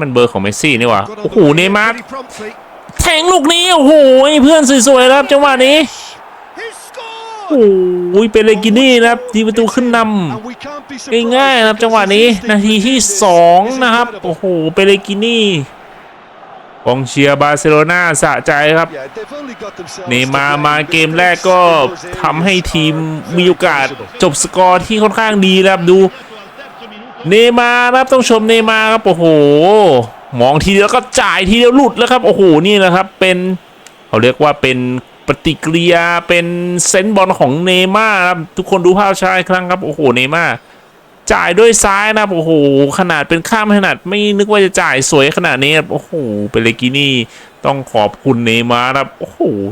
มันเบอร์ของเมสซี่นี่หว่า Got โอ้ on โห the เน wing ย์มาร์ pretty promptly. แทงลูกนี้โอ้โหเพื่อนสวยๆครับจังหวะนี้ He scored! โอ้ยเป็นเลกินี่นะครับทีประตูขึ้นน And we can't be ำ surprised ง่ายๆนะครับจังหวะนี้นาทีที่ 2 นะครับโอ้โหเป็นเลกินี่กองเชียร์บาร์เซโลนาสะใจครับ Yeah, they've only got themselves เนย์มา to ร์ blame. มาเกมแรกก็ทำให้ทีมมีโอกาสจบสกอร์ที่ค่อนข้างดีนะครับดู เนมาร์ครับต้องชมเนมาครับโอ้โหมองทีเดียวก็จ่ายทีเดียวหลุดแล้วครับโอ้โหนี่แหละครับเป็นเขาเรียกว่าเป็นปฏิกิริยาเป็นเซนบอลของเนมาครับทุกคนดูภาพช้าอีกครั้งครับโอ้โหเนมาจ่ายด้วยซ้ายนะโอ้โหขนาดเป็นข้ามขนาดไม่นึกว่าจะจ่ายสวยขนาดนี้ครับโอ้โหเป็นเลกินี่ต้องขอบคุณเนมาครับโอ้โห